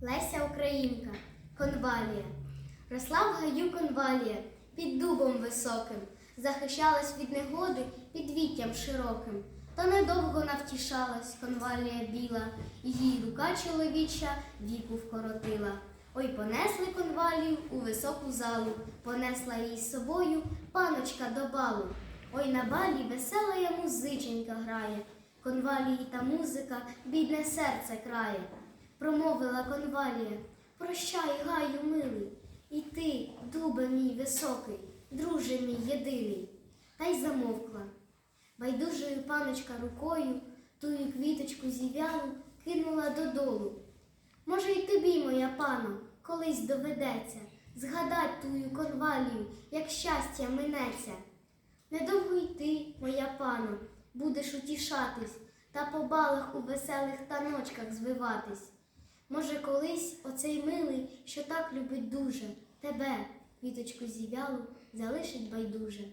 Леся Українка, конвалія. Росла в гаю конвалія під дубом високим, захищалась від негоди під віттям широким. Та недовго навтішалась конвалія біла, її рука чоловіча віку вкоротила. Ой, понесли конвалію у високу залу, понесла її з собою паночка до балу. Ой, на балі весела музиченька грає, конвалії та музика бідне серце крає. Промовила конвалія, прощай, гаю, милий, і ти, дубе мій високий, друже мій єдиний. Та й замовкла. Байдужою паночка рукою тую квіточку зів'ялу кинула додолу. Може, й тобі, моя пано, колись доведеться згадать тую конвалію, як щастя минеться. Недовго й ти, моя пано, будеш утішатись та по балах у веселих таночках звиватись. Оцей милий, що так любить дуже, тебе, квіточку зів'ялу, залишить байдуже.